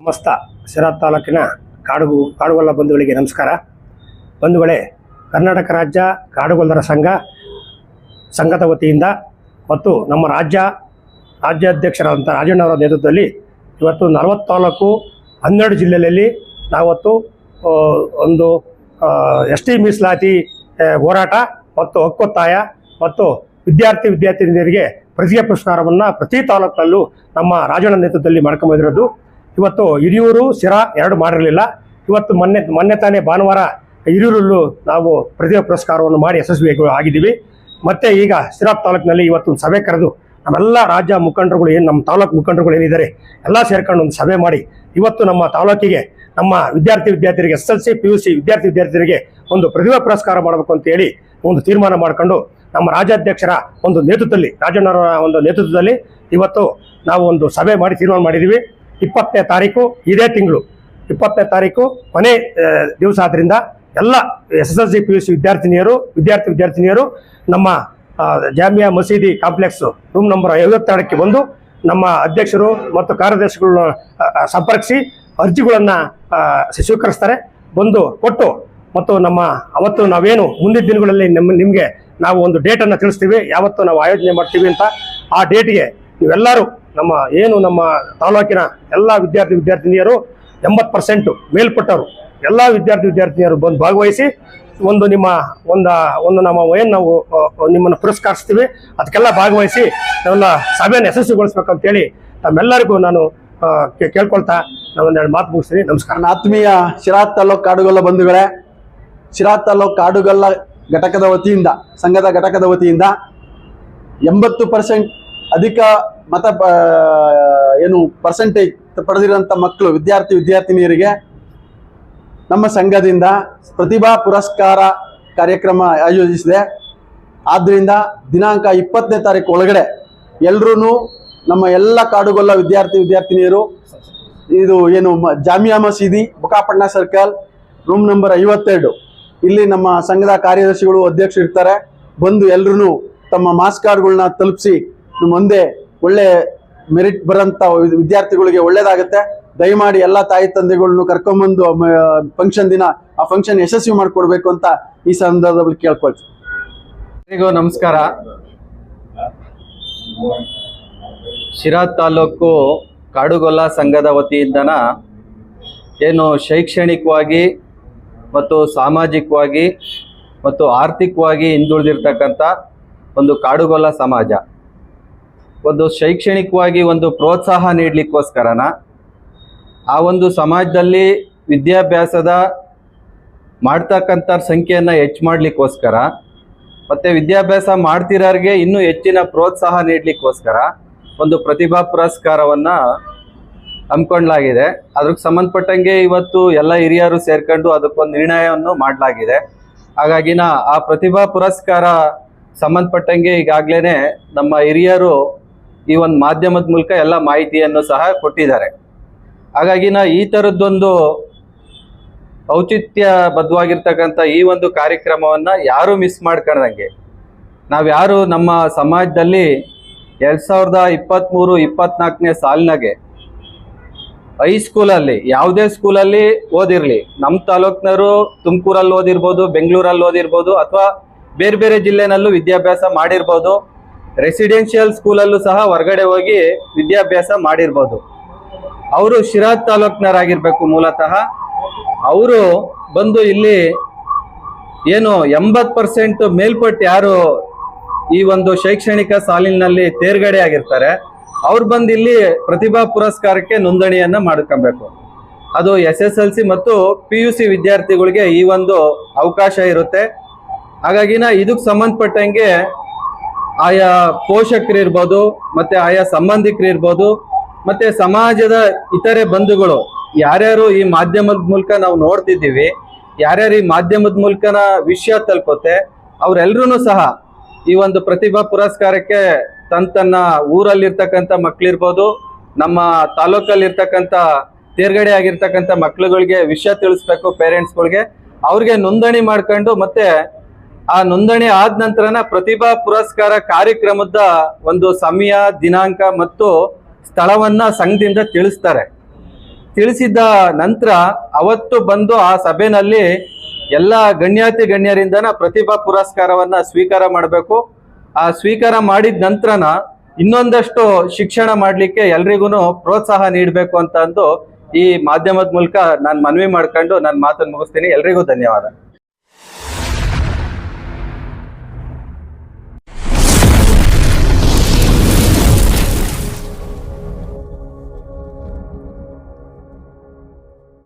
ಸಮಸ್ತ ಸಿರಾ ತಾಲೂಕಿನ ಕಾಡುಗು, ಕಾಡುಗೊಲ್ಲ ಬಂಧುಗಳಿಗೆ ನಮಸ್ಕಾರ. ಬಂಧುಗಳೇ ಕರ್ನಾಟಕ ರಾಜ್ಯ ಕಾಡುಗೊಲ್ಲರ ಸಂಘ, ಸಂಘದ ವತಿಯಿಂದ ಮತ್ತು ನಮ್ಮ ರಾಜ್ಯ ರಾಜ್ಯಾಧ್ಯಕ್ಷರಾದಂಥ ರಾಜಣ್ಣವರ ನೇತೃತ್ವದಲ್ಲಿ ಇವತ್ತು ನಲವತ್ತು ತಾಲೂಕು ಹನ್ನೆರಡು ಜಿಲ್ಲೆಯಲ್ಲಿ ನಾವತ್ತು ಒಂದು ಎಸ್ ಟಿ ಮೀಸಲಾತಿ ಹೋರಾಟ ಮತ್ತು ಹಕ್ಕೊತ್ತಾಯ ಮತ್ತು ವಿದ್ಯಾರ್ಥಿ ವಿದ್ಯಾರ್ಥಿನಿಯರಿಗೆ ಪ್ರತಿಯ ಪುರಸ್ಕಾರವನ್ನು ಪ್ರತಿ ತಾಲೂಕಿನಲ್ಲೂ ನಮ್ಮ ರಾಜಣ್ಣ ನೇತೃತ್ವದಲ್ಲಿ ಮಾಡ್ಕೊಂಬಂದಿರೋದು. ಇವತ್ತು ಹಿರಿಯೂರು ಸಿರಾ ಎರಡು ಮಾಡಿರಲಿಲ್ಲ. ಇವತ್ತು ಮೊನ್ನೆ ಮೊನ್ನೆ ತಾನೇ ಭಾನುವಾರ ಹಿರಿಯೂರಲ್ಲೂ ನಾವು ಪ್ರತಿಭಾ ಪುರಸ್ಕಾರವನ್ನು ಮಾಡಿ ಯಶಸ್ವಿಯಾಗಿ ಆಗಿದ್ದೀವಿ. ಮತ್ತು ಈಗ ಸಿರಾ ತಾಲೂಕಿನಲ್ಲಿ ಇವತ್ತು ಒಂದು ಸಭೆ ಕರೆದು ನಮ್ಮೆಲ್ಲ ರಾಜ್ಯ ಮುಖಂಡರುಗಳು ಏನು, ನಮ್ಮ ತಾಲೂಕು ಮುಖಂಡರುಗಳು ಏನಿದ್ದಾರೆ, ಎಲ್ಲ ಸೇರ್ಕೊಂಡು ಒಂದು ಸಭೆ ಮಾಡಿ ಇವತ್ತು ನಮ್ಮ ತಾಲೂಕಿಗೆ, ನಮ್ಮ ವಿದ್ಯಾರ್ಥಿ ವಿದ್ಯಾರ್ಥಿಗಳಿಗೆ, S L C, P U C ವಿದ್ಯಾರ್ಥಿ ವಿದ್ಯಾರ್ಥಿಗಳಿಗೆ ಒಂದು ಪ್ರತಿಭಾ ಪುರಸ್ಕಾರ ಮಾಡಬೇಕು ಅಂತ ಹೇಳಿ ಒಂದು ತೀರ್ಮಾನ ಮಾಡಿಕೊಂಡು ನಮ್ಮ ರಾಜ್ಯಾಧ್ಯಕ್ಷರ ಒಂದು ನೇತೃತ್ವದಲ್ಲಿ, ರಾಜಣ್ಣವರ ಒಂದು ನೇತೃತ್ವದಲ್ಲಿ ಇವತ್ತು ನಾವು ಒಂದು ಸಭೆ ಮಾಡಿ ತೀರ್ಮಾನ ಮಾಡಿದ್ದೀವಿ. ಇಪ್ಪತ್ತನೇ ತಾರೀಕು ಇದೇ ತಿಂಗಳು. ಇಪ್ಪತ್ತನೇ ತಾರೀಕು ಕೊನೆ ದಿವಸ ಆದ್ದರಿಂದ ಎಲ್ಲ S S L C P U C ವಿದ್ಯಾರ್ಥಿನಿಯರು, ವಿದ್ಯಾರ್ಥಿ ವಿದ್ಯಾರ್ಥಿನಿಯರು ನಮ್ಮ ಜಾಮಿಯಾ ಮಸೀದಿ ಕಾಂಪ್ಲೆಕ್ಸ್ ರೂಮ್ ನಂಬರ್ ಐವತ್ತೆರಡಕ್ಕೆ ಬಂದು ನಮ್ಮ ಅಧ್ಯಕ್ಷರು ಮತ್ತು ಕಾರ್ಯದರ್ಶಿಗಳನ್ನ ಸಂಪರ್ಕಿಸಿ ಅರ್ಜಿಗಳನ್ನು ಸ್ವೀಕರಿಸ್ತಾರೆ. ಬಂದು ಕೊಟ್ಟು ಮತ್ತು ನಮ್ಮ ಅವತ್ತು ನಾವೇನು ಮುಂದಿನ ದಿನಗಳಲ್ಲಿ ನಿಮ್ಮ ನಿಮಗೆ ನಾವು ಒಂದು ಡೇಟನ್ನು ತಿಳಿಸ್ತೀವಿ, ಯಾವತ್ತು ನಾವು ಆಯೋಜನೆ ಮಾಡ್ತೀವಿ ಅಂತ ಆ ಡೇಟ್ಗೆ ನೀವೆಲ್ಲರೂ ನಮ್ಮ ಏನು ನಮ್ಮ ತಾಲೂಕಿನ ಎಲ್ಲ ವಿದ್ಯಾರ್ಥಿ ವಿದ್ಯಾರ್ಥಿನಿಯರು ಎಂಬತ್ತು ಪರ್ಸೆಂಟು ಮೇಲ್ಪಟ್ಟರು ಎಲ್ಲ ವಿದ್ಯಾರ್ಥಿ ವಿದ್ಯಾರ್ಥಿನಿಯರು ಬಂದು ಭಾಗವಹಿಸಿ ಒಂದು ನಿಮ್ಮ ಒಂದು ಒಂದು ನಮ್ಮ ಏನು ನಾವು ನಿಮ್ಮನ್ನು ಪುರಸ್ಕರಿಸ್ತೀವಿ. ಅದಕ್ಕೆಲ್ಲ ಭಾಗವಹಿಸಿ ನಾವೆಲ್ಲ ಸಭೆಯನ್ನು ಯಶಸ್ವಿಗೊಳಿಸ್ಬೇಕಂತೇಳಿ ತಮ್ಮೆಲ್ಲರಿಗೂ ನಾನು ಕೇಳ್ಕೊಳ್ತಾ ನಾವೊಂದೆರಡು ಮಾತು ಮುಗಿಸ್ತೀನಿ. ನಮಸ್ಕಾರ. ಆತ್ಮೀಯ ಶಿರಾ ತಾಲೂಕು ಕಾಡುಗೊಲ್ಲ ಬಂಧುಗಳೇ, ಶಿರಾ ತಾಲೂಕ್ ಕಾಡುಗೊಲ್ಲ ಘಟಕದ ವತಿಯಿಂದ, ಸಂಘದ ಘಟಕದ ವತಿಯಿಂದ ಎಂಬತ್ತು ಪರ್ಸೆಂಟ್ ಅಧಿಕ ಮತ ಏನು ಪರ್ಸೆಂಟೇಜ್ ಪಡೆದಿರುವಂಥ ಮಕ್ಕಳು, ವಿದ್ಯಾರ್ಥಿ, ವಿದ್ಯಾರ್ಥಿನಿಯರಿಗೆ ನಮ್ಮ ಸಂಘದಿಂದ ಪ್ರತಿಭಾ ಪುರಸ್ಕಾರ ಕಾರ್ಯಕ್ರಮ ಆಯೋಜಿಸಿದೆ. ಆದ್ದರಿಂದ ದಿನಾಂಕ ಇಪ್ಪತ್ತನೇ ತಾರೀಕು ಒಳಗಡೆ ಎಲ್ಲರೂ ನಮ್ಮ ಎಲ್ಲ ಕಾಡುಗೊಲ್ಲ ವಿದ್ಯಾರ್ಥಿ, ವಿದ್ಯಾರ್ಥಿನಿಯರು, ಇದು ಏನು ಜಾಮಿಯಾ ಮಸೀದಿ ಬುಕಾಪಣ್ಣ ಸರ್ಕಲ್, ರೂಮ್ ನಂಬರ್ ಐವತ್ತೆರಡು. ಇಲ್ಲಿ ನಮ್ಮ ಸಂಘದ ಕಾರ್ಯದರ್ಶಿಗಳು ಅಧ್ಯಕ್ಷರು ಇರ್ತಾರೆ. ಬಂದು ಎಲ್ಲರೂ ತಮ್ಮ ಮಾಸ್ ಕಾರ್ಡ್ಗಳನ್ನ ತಲುಪಿಸಿ, ಮುಂದೆ ಒಳ್ಳೆ ಮೆರಿಟ್ ಬರೋಂಥ ವಿದ್ಯಾರ್ಥಿಗಳಿಗೆ ಒಳ್ಳೇದಾಗುತ್ತೆ. ದಯಮಾಡಿ ಎಲ್ಲ ತಾಯಿ ತಂದೆಗಳನ್ನು ಕರ್ಕೊಂಬಂದು ಫಂಕ್ಷನ್ ದಿನ, ಆ ಫಂಕ್ಷನ್ ಯಶಸ್ವಿ ಮಾಡಿಕೊಡ್ಬೇಕು ಅಂತ ಈ ಸಂದರ್ಭದಲ್ಲಿ ಕೇಳ್ಕೊಳ್ತೀನಿ. ನಮಸ್ಕಾರ. ಶಿರಾ ತಾಲೂಕು ಕಾಡುಗೊಲ್ಲ ಸಂಘದ ವತಿಯಿಂದನ ಏನು ಶೈಕ್ಷಣಿಕವಾಗಿ ಮತ್ತು ಸಾಮಾಜಿಕವಾಗಿ ಮತ್ತು ಆರ್ಥಿಕವಾಗಿ ಹಿಂದುಳಿದಿರ್ತಕ್ಕಂಥ ಒಂದು ಕಾಡುಗೊಲ್ಲ ಸಮಾಜ. ಒಂದು ಶೈಕ್ಷಣಿಕವಾಗಿ ಒಂದು ಪ್ರೋತ್ಸಾಹ ನೀಡಲಿಕ್ಕೋಸ್ಕರನ ಆ ಒಂದು ಸಮಾಜದಲ್ಲಿ ವಿದ್ಯಾಭ್ಯಾಸದ ಮಾಡ್ತಕ್ಕಂಥ ಸಂಖ್ಯೆಯನ್ನು ಹೆಚ್ಚು ಮಾಡಲಿಕ್ಕೋಸ್ಕರ ಮತ್ತು ವಿದ್ಯಾಭ್ಯಾಸ ಮಾಡ್ತಿರೋರಿಗೆ ಇನ್ನೂ ಹೆಚ್ಚಿನ ಪ್ರೋತ್ಸಾಹ ನೀಡಲಿಕ್ಕೋಸ್ಕರ ಒಂದು ಪ್ರತಿಭಾ ಪುರಸ್ಕಾರವನ್ನು ಹಮ್ಮಿಕೊಳ್ಳಲಾಗಿದೆ. ಅದಕ್ಕೆ ಸಂಬಂಧಪಟ್ಟಂಗೆ ಇವತ್ತು ಎಲ್ಲ ಹಿರಿಯರು ಸೇರ್ಕೊಂಡು ಅದಕ್ಕೊಂದು ನಿರ್ಣಯವನ್ನು ಮಾಡಲಾಗಿದೆ. ಹಾಗಾಗಿನ ಆ ಪ್ರತಿಭಾ ಪುರಸ್ಕಾರ ಸಂಬಂಧಪಟ್ಟಂಗೆ ಈಗಾಗಲೇ ನಮ್ಮ ಹಿರಿಯರು ಈ ಒಂದು ಮಾಧ್ಯಮದ ಮೂಲಕ ಎಲ್ಲ ಮಾಹಿತಿಯನ್ನು ಸಹ ಕೊಟ್ಟಿದ್ದಾರೆ. ಹಾಗಾಗಿ ನಾ ಈ ಥರದ್ದೊಂದು ಔಚಿತ್ಯಬದ್ಧವಾಗಿರ್ತಕ್ಕಂಥ ಈ ಒಂದು ಕಾರ್ಯಕ್ರಮವನ್ನ ಯಾರು ಮಿಸ್ ಮಾಡ್ಕೊಂಡಂಗೆ ನಾವ್ಯಾರು ನಮ್ಮ ಸಮಾಜದಲ್ಲಿ ಎರಡು ಸಾವಿರದ ಇಪ್ಪತ್ತ್ಮೂರು ಇಪ್ಪತ್ನಾಲ್ಕನೇ ಸಾಲಿನಾಗೆ ಹೈಸ್ಕೂಲಲ್ಲಿ ಯಾವುದೇ ಸ್ಕೂಲಲ್ಲಿ ಓದಿರಲಿ. ನಮ್ಮ ತಾಲೂಕ್ನವರು ತುಮಕೂರಲ್ಲಿ ಓದಿರ್ಬೋದು, ಬೆಂಗಳೂರಲ್ಲಿ ಓದಿರ್ಬೋದು ಅಥವಾ ಬೇರೆ ಬೇರೆ ಜಿಲ್ಲೆನಲ್ಲೂ ವಿದ್ಯಾಭ್ಯಾಸ ಮಾಡಿರ್ಬೋದು. ರೆಸಿಡೆನ್ಷಿಯಲ್ ಸ್ಕೂಲಲ್ಲೂ ಸಹ ಹೊರಗಡೆ ಹೋಗಿ ವಿದ್ಯಾಭ್ಯಾಸ ಮಾಡಿರ್ಬೋದು. ಅವರು ಶಿರಾ ತಾಲೂಕ್ನವರಾಗಿರ್ಬೇಕು ಮೂಲತಃ. ಅವರು ಬಂದು ಇಲ್ಲಿ ಏನು ಎಂಬತ್ತು ಪರ್ಸೆಂಟ್ ಮೇಲ್ಪಟ್ಟು ಯಾರು ಈ ಒಂದು ಶೈಕ್ಷಣಿಕ ಸಾಲಿನಲ್ಲಿ ತೇರ್ಗಡೆ ಆಗಿರ್ತಾರೆ, ಅವ್ರು ಬಂದು ಇಲ್ಲಿ ಪ್ರತಿಭಾ ಪುರಸ್ಕಾರಕ್ಕೆ ನೋಂದಣಿಯನ್ನ ಮಾಡ್ಕೊಬೇಕು. ಅದು ಎಸ್ ಎಸ್ ಎಲ್ ಸಿ ಮತ್ತು ಪಿ ಯು ಸಿ ವಿದ್ಯಾರ್ಥಿಗಳಿಗೆ ಈ ಒಂದು ಅವಕಾಶ ಇರುತ್ತೆ. ಹಾಗಾಗಿನ ಇದಕ್ಕೆ ಸಂಬಂಧಪಟ್ಟಂಗೆ ಆಯಾ ಪೋಷಕರು ಇರ್ಬೋದು ಮತ್ತೆ ಆಯಾ ಸಂಬಂಧಿಕರು ಇರ್ಬೋದು ಮತ್ತೆ ಸಮಾಜದ ಇತರೆ ಬಂಧುಗಳು, ಯಾರ್ಯಾರು ಈ ಮಾಧ್ಯಮದ ಮೂಲಕ ನಾವು ನೋಡ್ತಿದ್ದೀವಿ, ಯಾರ್ಯಾರು ಈ ಮಾಧ್ಯಮದ ಮೂಲಕನ ವಿಷಯ ತಲುಪುತ್ತೆ ಅವರೆಲ್ಲರೂ ಸಹ ಈ ಒಂದು ಪ್ರತಿಭಾ ಪುರಸ್ಕಾರಕ್ಕೆ ತನ್ನ ತನ್ನ ಊರಲ್ಲಿರ್ತಕ್ಕಂಥ ಮಕ್ಕಳಿರ್ಬೋದು ನಮ್ಮ ತಾಲೂಕಲ್ಲಿರ್ತಕ್ಕಂಥ ತೇರ್ಗಡೆ ಆಗಿರ್ತಕ್ಕಂಥ ಮಕ್ಳುಗಳಿಗೆ ವಿಷಯ ತಿಳಿಸ್ಬೇಕು ಪೇರೆಂಟ್ಸ್ಗಳಿಗೆ ಅವ್ರಿಗೆ ನೋಂದಣಿ ಮಾಡ್ಕೊಂಡು ಮತ್ತೆ ಆ ನೋಂದಣಿ ಆದ ನಂತರನ ಪ್ರತಿಭಾ ಪುರಸ್ಕಾರ ಕಾರ್ಯಕ್ರಮದ ಒಂದು ಸಮಯ, ದಿನಾಂಕ ಮತ್ತು ಸ್ಥಳವನ್ನ ಸಂಘದಿಂದ ತಿಳಿಸ್ತಾರೆ. ತಿಳಿಸಿದ ನಂತರ ಅವತ್ತು ಬಂದು ಆ ಸಭೆನಲ್ಲಿ ಎಲ್ಲ ಗಣ್ಯಾತಿ ಗಣ್ಯರಿಂದನ ಪ್ರತಿಭಾ ಪುರಸ್ಕಾರವನ್ನ ಸ್ವೀಕಾರ ಮಾಡಬೇಕು. ಆ ಸ್ವೀಕಾರ ಮಾಡಿದ ನಂತರನ ಇನ್ನೊಂದಷ್ಟು ಶಿಕ್ಷಣ ಮಾಡಲಿಕ್ಕೆ ಎಲ್ರಿಗೂ ಪ್ರೋತ್ಸಾಹ ನೀಡಬೇಕು ಅಂತ ಅಂದು ಈ ಮಾಧ್ಯಮದ ಮೂಲಕ ನಾನು ಮನವಿ ಮಾಡ್ಕೊಂಡು ನನ್ನ ಮಾತನ್ನು ಮುಗಿಸ್ತೀನಿ. ಎಲ್ರಿಗೂ ಧನ್ಯವಾದ.